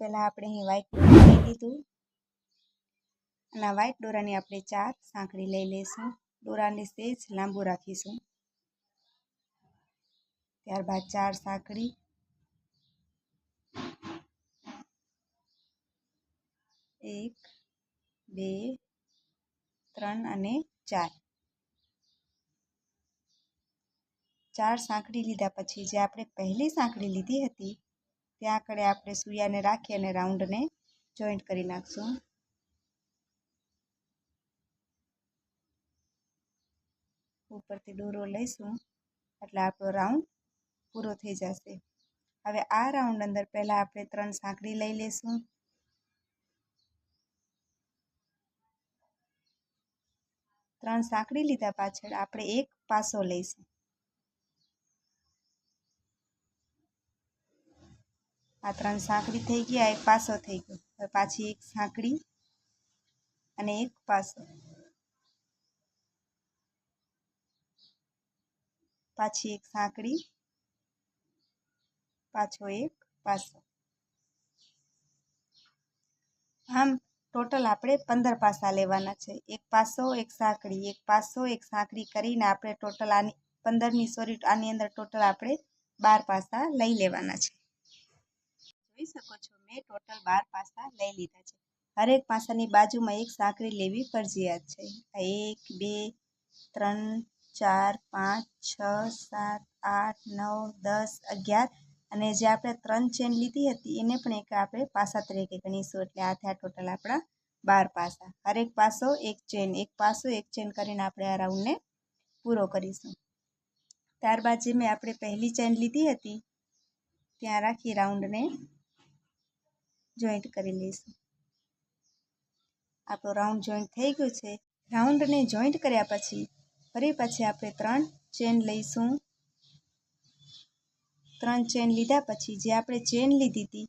પહેલાં આપણે અહીં વ્હાઈટ દોરા લઈ લીધું. અને આ વ્હાઈટ દોરાની આપણે ચાર સાંકળી લઈ લઈશું. દોરાને સેજ લાંબુ રાખીશું. ત્યારબાદ ચાર સાંકળી. એક, બે, ત્રણ અને ચાર. ચાર સાંકળી લીધા પછી જે આપણે પહેલી સાંકળી લીધી હતી ત્યાં આગળ આપણે સૂયાને રાખી અને રાઉન્ડને જોઈન્ટ કરી નાખશું. ઉપરથી દોરો લઈશું. એટલે આપણો રાઉન્ડ પૂરો થઈ જશે. હવે આ રાઉન્ડ અંદર પહેલાં આપણે ત્રણ સાંકળી લઈ લઈશું. ત્રણ સાંકળી લીધા પાછળ આપણે એક પાસો લઈશું. આ ત્રણ સાંકળી થઈ ગઈ આ એક પાસો થઈ ગયો. પાછી એક સાંકળી અને એક પાસો. પાછી એક સાંકળી, પાછો એક પાસો. આમ ટોટલ આપણે પંદર પાસા લેવાના છે. એક પાસો, એક સાંકળી. એક પાસો, એક સાંકળી કરીને આપણે ટોટલ આની, પંદરની, સોરી, આની અંદર ટોટલ આપણે બાર પાસા લઈ લેવાના છે. જોઈ શકો છો. મેં ટોટલ બાર પાસા લઈ લીધા છે. હરેક પાસાની બાજુમાં એક સાંકળી લેવી ફરજિયાત છે. એક, બે, ત્રણ, ચાર, પાંચ, છ, સાત, આઠ, નવ, દસ, અગિયાર અને જે આપણે ત્રણ ચેન લીધી હતી એને પણ એક આપણે પાસા તરીકે ગણીશું. એટલે આ થયા ટોટલ આપણા બાર પાસા. હરેક પાસો એક ચેન એક પાસો એક ચેન કરીને આપણે આ રાઉન્ડને પૂરો કરીશું. ત્યારબાદ જે મેં આપણે પહેલી ચેન લીધી હતી, ત્યાં રાખી રાઉન્ડને જોઈન્ટ કરી લઈશું. આપણો રાઉન્ડ જોઈન્ટ થઈ ગયું છે. રાઉન્ડને જોઈન્ટ કર્યા પછી, ફરી પછી આપણે ત્રણ ચેન લઈશું. ત્રણ ચેન લીધા પછી, જે આપણે ચેન લીધી હતી,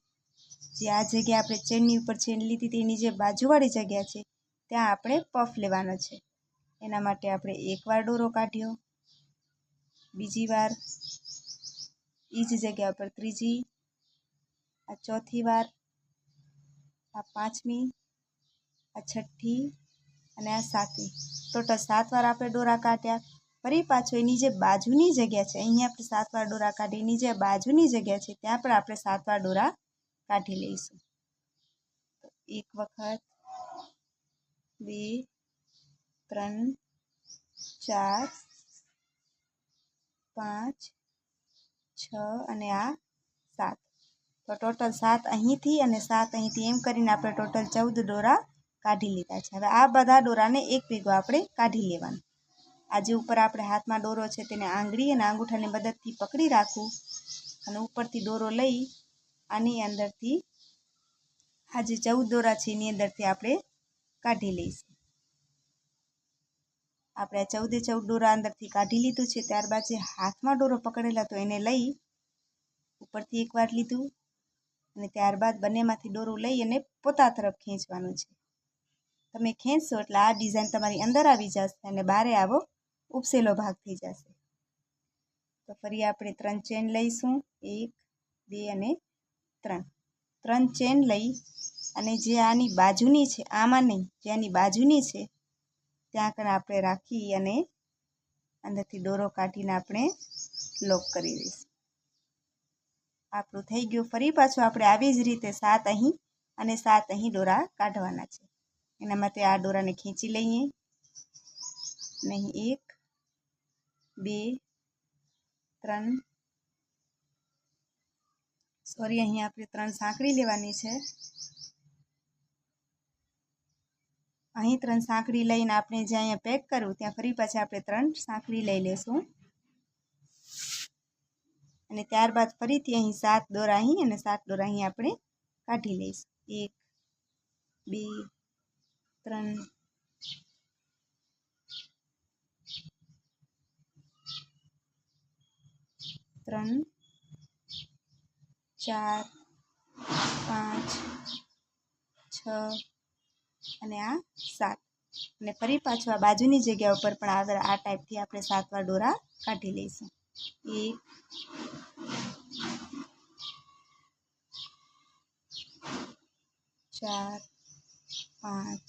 જે આ જગ્યા આપણે ચેનની ઉપર ચેન લીધી હતી, એની જે બાજુવાળી જગ્યા છે, ત્યાં આપણે પફ લેવાનો છે. એના માટે આપણે એકવાર દોરો કાઢ્યો. બીજી વાર એ જ જગ્યા પર ત્રીજી, આ ચોથી વાર આ પાંચમી, આ છઠ્ઠી અને આ સાતમી. ટોટલ સાત વાર આપણે દોરા કાઢ્યા. ફરી પાછો એની જે બાજુની જગ્યા છે, અહીંયા આપણે સાત વાર દોરા કાઢી, એની જે બાજુની જગ્યા છે, ત્યાં પણ આપણે સાત વાર દોરા કાઢી લઈશું. એક વખત, બે, ત્રણ, ચાર, પાંચ, છ અને આ સાત. તો ટોટલ સાત અહીંથી અને સાત અહીંથી એમ કરીને આપણે ટોટલ ચૌદ દોરા કાઢી લીધા છે. હવે આ બધા દોરાને એક ભેગો આપણે કાઢી લેવાનો. આજે ઉપર આપણે હાથમાં દોરો છે તેને આંગળી અને આંગૂઠાની મદદથી પકડી રાખવું અને ઉપરથી દોરો લઈ આની અંદરથી આ જે ચૌદ દોરા છે એની અંદરથી આપણે કાઢી લઈશું. આપણે ચૌદે ચૌદ દોરા અંદરથી કાઢી લીધું છે. ત્યારબાદ જે હાથમાં દોરો પકડેલા તો એને લઈ ઉપરથી એકવાર લીધું. અને ત્યારબાદ બંનેમાંથી દોરું લઈ અને પોતા તરફ ખેંચવાનું છે. તમે ખેંચશો એટલે આ ડિઝાઇન તમારી અંદર આવી જશે અને બારે આવો ઉપસેલો ભાગ થઈ જશે. તો ફરી આપણે ત્રણ ચેન લઈશું. એક, બે અને ત્રણ. ત્રણ ચેન લઈ અને જે આની બાજુની છે, આમાં નહીં, જે આની બાજુની છે, ત્યાં આગળ આપણે રાખી અને અંદરથી દોરો કાઢીને આપણે લોક કરી દઈશું. આપણું થઈ ગયું. ફરી પાછું આપણે આવી જ રીતે સાત અહીં અને સાત અહીં દોરા કાઢવાના છે. એના માટે આ દોરાને ખેંચી લઈએ. નહીં, એક, બે, ત્રણ. સોરી અહીં આપણે ત્રણ સાંકળી લેવાની છે. અહીં ત્રણ સાંકળી લઈને આપણે જ્યાં અહીંયા પેક કરવું ત્યાં ફરી પાછા આપણે ત્રણ સાંકળી લઈ લેશું. અને ત્યારબાદ ફરીથી અહીં સાત દોરા અહીં અને સાત દોરા અહીં આપણે કાઢી લઈશું. એક, બે, ત્રણ ત્રણ, ચાર, પાંચ, છ અને આ સાત. અને ફરી પાછું આ બાજુની જગ્યા ઉપર પણ આગળ આ ટાઈપથી આપણે સાતવા દોરા કાઢી લઈશું. એક ચાર, પાંચ,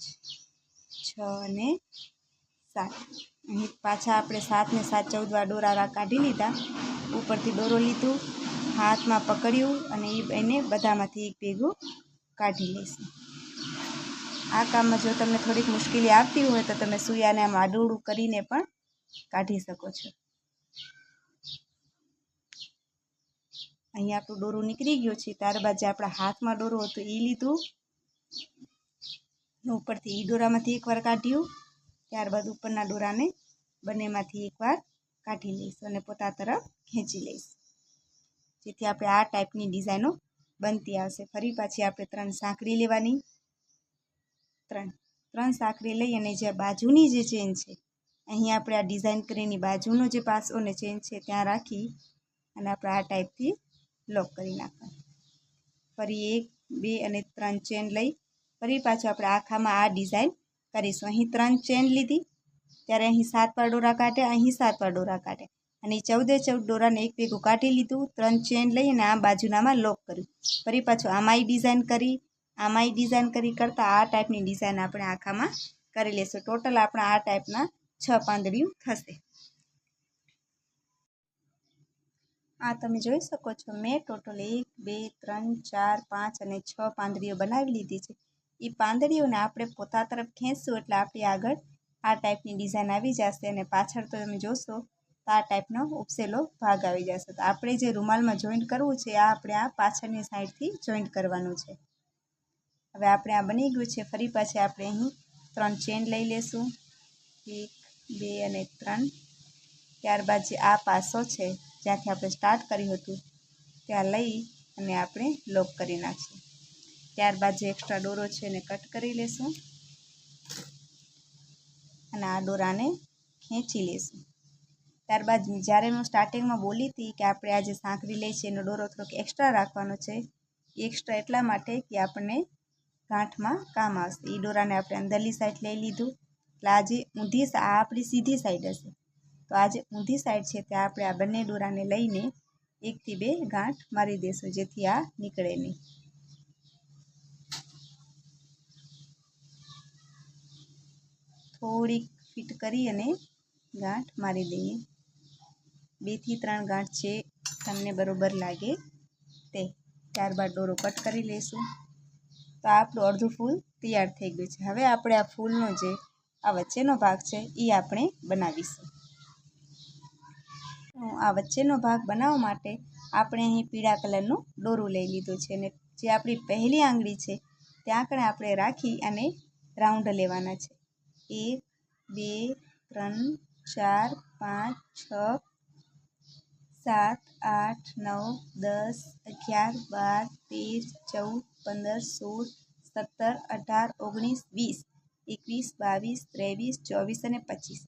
છ અને સાત. અહીં પાછા આપણે સાત ને સાત ચૌદ વાર દોરા કાઢી લીધા. ઉપરથી દોરો લીધું, હાથમાં પકડ્યું અને એ એને બધામાંથી એક ભેગું કાઢી લઈશું આ કામમાં જો તમને થોડીક મુશ્કેલી આવતી હોય તો તમે સૂયાને આમ આડું કરીને પણ કાઢી શકો છો. અહીંયા આપણું દોરું નીકળી ગયું છે. ત્યારબાદ જે આપણા હાથમાં ડોરો હતો એ લીધું. ઉપરથી એ દોરામાંથી એકવાર કાઢ્યું. ત્યારબાદ ઉપરના દોરાને બંનેમાંથી એકવાર કાઢી લઈશું અને પોતા તરફ ખેંચી લઈશું. જેથી આપણે આ ટાઈપની ડિઝાઇનો બનતી આવશે. ફરી પાછી આપણે ત્રણ સાંકળી લેવાની. ત્રણ. ત્રણ સાંકળી લઈ અને જે બાજુની જે ચેન છે અહીં આપણે આ ડિઝાઇન કરીને બાજુનો જે પાસો ને ચેન છે, ત્યાં રાખી અને આપણે આ ટાઈપથી લોક કરી નાખવાનું ફરી એક, બે અને ત્રણ ચેન લઈ ફરી પાછું આપણે આખામાં આ ડિઝાઇન કરીશું. અહીં ત્રણ ચેન લીધી. ત્યારે અહીં સાત પર ડોરા કાઢે, અહીં સાત પર ડોરા કાઢે. અને ચૌદે ચૌદ ડોરાને એક ભેગું કાઢી લીધું. ત્રણ ચેન લઈ અને આ બાજુનામાં લોક કર્યું. ફરી પાછું આમાંય ડિઝાઇન કરી, આમાંય ડિઝાઇન કરી કરતાં આ ટાઈપની ડિઝાઇન આપણે આખામાં કરી લઈશું ટોટલ આપણા આ ટાઈપના છ પાંદડીયું થશે. આ તમે જોઈ શકો છો. મેં ટોટલ એક, બે, ત્રણ, ચાર, પાંચ અને છ પાંદડીઓ બનાવી લીધી છે. એ પાંદડીઓને આપણે પોતા તરફ ખેંચશું એટલે આપણી આગળ આ ટાઈપની ડિઝાઇન આવી જશે અને પાછળ તો તમે જોશો તો આ ટાઈપનો ઉપસેલો ભાગ આવી જશે. તો આપણે જે રૂમાલમાં જોઈન્ટ કરવું છે, આ આપણે આ પાછળની સાઈડથી જોઈન્ટ કરવાનું છે. હવે આપણે આ બની ગયું છે. ફરી પાછી આપણે અહીં ત્રણ ચેન લઈ લેશું. એક, બે અને ત્રણ. ત્યારબાદ જે આ પાસો છે જ્યાંથી આપણે સ્ટાર્ટ કર્યું હતું, ત્યાં લઈ અને આપણે લોક કરી નાખીશું. ત્યારબાદ જે એક્સ્ટ્રા દોરો છે એને કટ કરી લેશું અને આ દોરાને ખેંચી લેશું. ત્યારબાદ જ્યારે હું સ્ટાર્ટિંગમાં બોલી હતી કે આપણે આ જે સાંકળી લઈ છે એનો દોરો થોડોક એક્સ્ટ્રા રાખવાનો છે એક્સ્ટ્રા એટલા માટે કે આપણને ગાંઠમાં કામ આવશે. એ દોરાને આપણે અંદરની સાઈડ લઈ લીધું. એટલે આજે ઊંધી આ આપણી સીધી સાઈડ હશે. તો આ જે ઊંધી સાઈડ છે ત્યાં આપણે આ બંને દોરાને લઈને એકથી બે ગાંઠ મારી દેશું, જેથી આ નીકળે નહીં. થોડીક ફિટ કરી અને ગાંઠ મારી દઈએ. બેથી ત્રણ ગાંઠ છે, તમને બરોબર લાગે તે. ત્યારબાદ દોરો કટ કરી લઈશું તો આપણું અડધું ફૂલ તૈયાર થઈ ગયું છે. હવે આપણે આ ફૂલનો જે આ વચ્ચેનો ભાગ છે એ આપણે બનાવીશું. આ વચ્ચેનો ભાગ બનાવવા માટે આપણે અહીં પીળા કલરનું દોરું લઈ લીધું છે અને જે આપણી પહેલી આંગળી છે, ત્યાં આગળ આપણે રાખી અને રાઉન્ડ લેવાના છે. એક, બે, ત્રણ, ચાર, પાંચ, છ, સાત, આઠ, નવ, દસ, અગિયાર, બાર, તેર, ચૌદ, પંદર, સોળ, સત્તર, અઢાર, ઓગણીસ, વીસ, એકવીસ, બાવીસ, ત્રેવીસ, ચોવીસ અને પચીસ.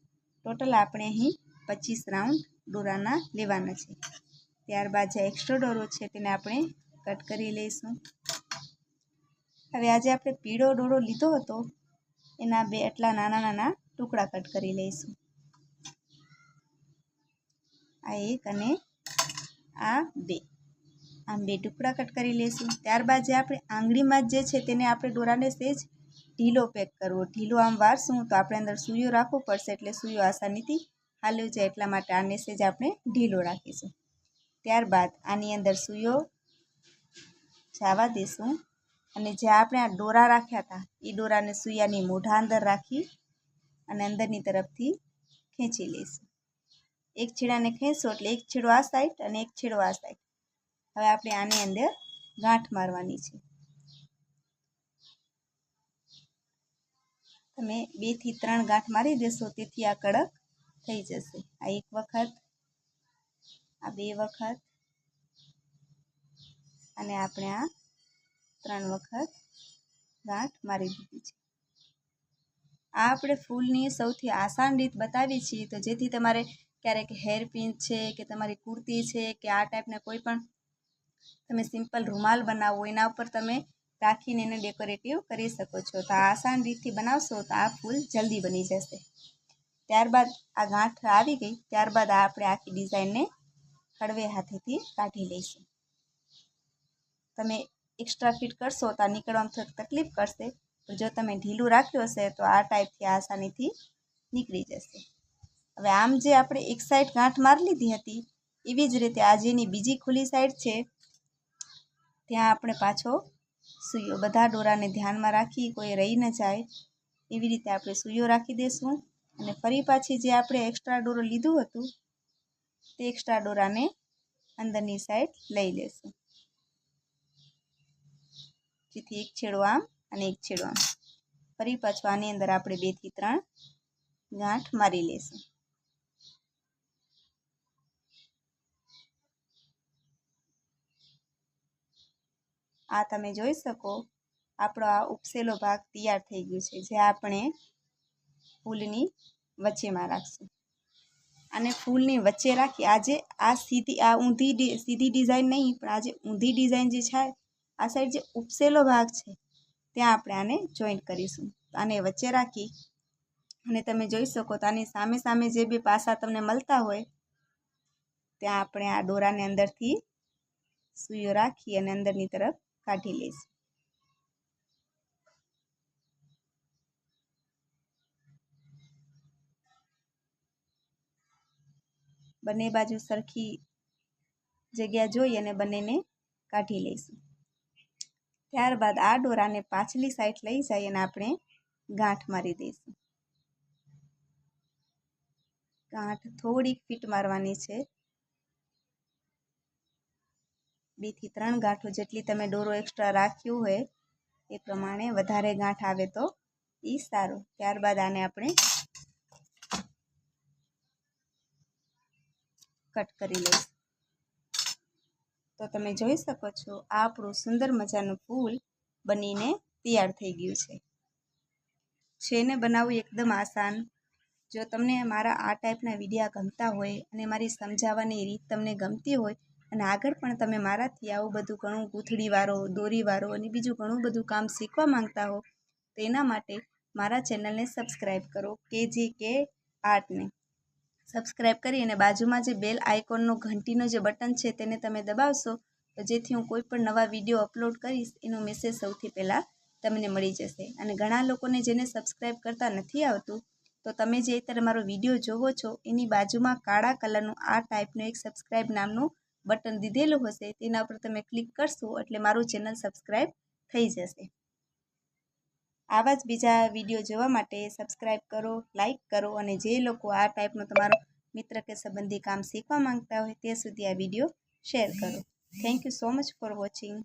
ટોટલ આપણે અહીં પચીસ રાઉન્ડ દોરાના લેવાના છે. ત્યારબાદ જે એક્સ્ટ્રા દોરો છે તેને આપણે કટ કરી લઈશું. હવે આજે આપણે પીળો દોરો લીધો હતો, એના બે એટલા નાના નાના ટુકડા કટ કરી લઈશું. આ એક અને આ બે. આમ બે ટુકડા કટ કરી લઈશું. ત્યારબાદ જે આપણે આંગળીમાં જે છે તેને આપણે દોરાને સેજ ઢીલો પેક કરવો. ઢીલો આમ વારશું તો આપણે અંદર સૂયો રાખવો પડશે એટલે સૂયો આસાનીથી હાલ્યું જાય એટલા માટે આને સેજ આપણે ઢીલો રાખીશું. ત્યારબાદ આની અંદર સૂયો, જવા દઈશું અને જે આપણે આ ડોરા રાખ્યા હતા એ ડોરાને સૂયાની મોઢા અંદર રાખી અને અંદરની તરફથી ખેંચી લઈશું. એક છેડાને ખેંચશો એટલે એક છેડો આ સાઈડ અને એક છેડો આ સાઈડ હવે આપણે આની અંદર ગાંઠ મારવાની છે. તમે બેથી ત્રણ ગાંઠ મારી દેશો, તેથી આ કડક થઈ જશે. આ એક વખત, આ બે વખત, અને આપણે આ ત્રણ વખત ગાંઠ મારી દીધી છે. આ આપણે ફૂલની સૌથી આસાન રીત બતાવી છીએ. તો જેથી તમારે ક્યારેક હેરપિન છે કે તમારી કુર્તી છે કે આ ટાઈપના કોઈ પણ તમે સિમ્પલ રૂમાલ બનાવો, એના ઉપર તમે રાખીને એને ડેકોરેટિવ કરી શકો છો. તો આસાન રીતથી બનાવશો તો આ ફૂલ જલ્દી બની જશે. ત્યારબાદ આ ગાંઠ આવી ગઈ, ત્યારબાદ આ આપણે આખી ડિઝાઇનને હળવે હાથેથી કાઢી લઈશું. તમે એક્સ્ટ્રા ફિટ કરશો તો આ નીકળવામાં થોડીક તકલીફ કરશે પણ જો તમે ઢીલું રાખ્યું હશે તો આ ટાઈપથી આસાનીથી નીકળી જશે. હવે આમ જે આપણે એક સાઈડ ગાંઠ મારી લીધી હતી, એવી જ રીતે આ જેની બીજી ખુલ્લી સાઈડ છે, ત્યાં આપણે પાછો સૂયો બધા દોરાને ધ્યાનમાં રાખી કોઈ રહી ન જાય, એવી રીતે આપણે સૂયો રાખી દઈશું અને ફરી પાછી જે આપણે એક્સ્ટ્રા દોરો લીધું હતું, તે એક્સ્ટ્રા દોરાને અંદરની સાઈડ લઈ લેશું. જેથી એક છેડો આમ અને એક છેડો આમ. ફરી પાછું આની અંદર આપણે બેથી ત્રણ ગાંઠ મારી લેશું. આ તમે જોઈ શકો, આપણો આ ઉપસેલો ભાગ તૈયાર થઈ ગયો છે. જે આપણે ફૂલની વચ્ચેમાં રાખશું. અને ફૂલની વચ્ચે રાખી આજે આ સીધી, આ ઊંધી સીધી ડિઝાઇન નહીં, પણ આજે ઊંધી ડિઝાઇન જે છે, આ સાઈડ જે ઉપસેલો ભાગ છે, ત્યાં આપણે આને જોઈન્ટ કરીશું. આને વચ્ચે રાખી અને તમે જોઈ શકો તો આની સામે સામે જે બે પાસા તમને મળતા હોય, ત્યાં આપણે આ દોરાને અંદરથી સુઈઓ રાખી અને અંદરની તરફ કાઢી લઈશું. બંને બાજુ સરખી જગ્યા જોઈ અને બંનેને કાઢી લઈશું. ત્યારબાદ આ દોરાને પાછલી સાઈડ લઈ જઈ અને આપણે ગાંઠ મારી દઈશું. ગાંઠ થોડીક ફીટ મારવાની છે. બેથી ત્રણ ગાંઠો જેટલી તમે દોરો એક્સ્ટ્રા રાખ્યું હોય એ પ્રમાણે વધારે ગાંઠ આવે તો એ સારું. ત્યારબાદ આને આપણે કટ કરી લઈશ. તો તમે જોઈ શકો છો, આ આપણું સુંદર મજાનું ફૂલ બનીને તૈયાર થઈ ગયું છે. છે ને બનાવવું એકદમ આસાન. જો તમને મારા આ ટાઈપના વિડીયા ગમતા હોય અને મારી સમજાવવાની રીત તમને ગમતી હોય અને આગળ પણ તમે મારાથી આવું બધું ઘણું ગૂંથળીવાળો દોરીવાળો અને બીજું ઘણું બધું કામ શીખવા માંગતા હો તો એના માટે મારા ચેનલને સબસ્ક્રાઈબ કરો કે જે કે આર્ટને. સબસ્ક્રાઈબ કરી અને બાજુમાં જે બેલ આઇકોનનું ઘંટીનો જે બટન છે તેને તમે દબાવશો, તો જેથી હું કોઈ પણ નવા વીડિયો અપલોડ કરીશ, એનો મેસેજ સૌથી પહેલાં તમને મળી જશે. અને ઘણા લોકોને જેને સબસ્ક્રાઈબ કરતા નથી આવતું, તો તમે જે અત્યારે મારો વીડિયો જોવો છો, એની બાજુમાં કાળા કલરનું આ ટાઈપનું એક સબસ્ક્રાઈબ નામનું બટન દીધેલું હશે, તેના પર તમે ક્લિક કરશો એટલે મારું ચેનલ સબસ્ક્રાઈબ થઈ જશે. આવા જ બીજા વીડિયો જોવા માટે સબસ્ક્રાઈબ કરો લાઇક કરો અને જે લોકો આ ટાઈપનો તમારો મિત્ર કે સંબંધી કામ શીખવા માંગતા હોય તે સુધી આ વીડિયો શેર કરો. Thank you so much for watching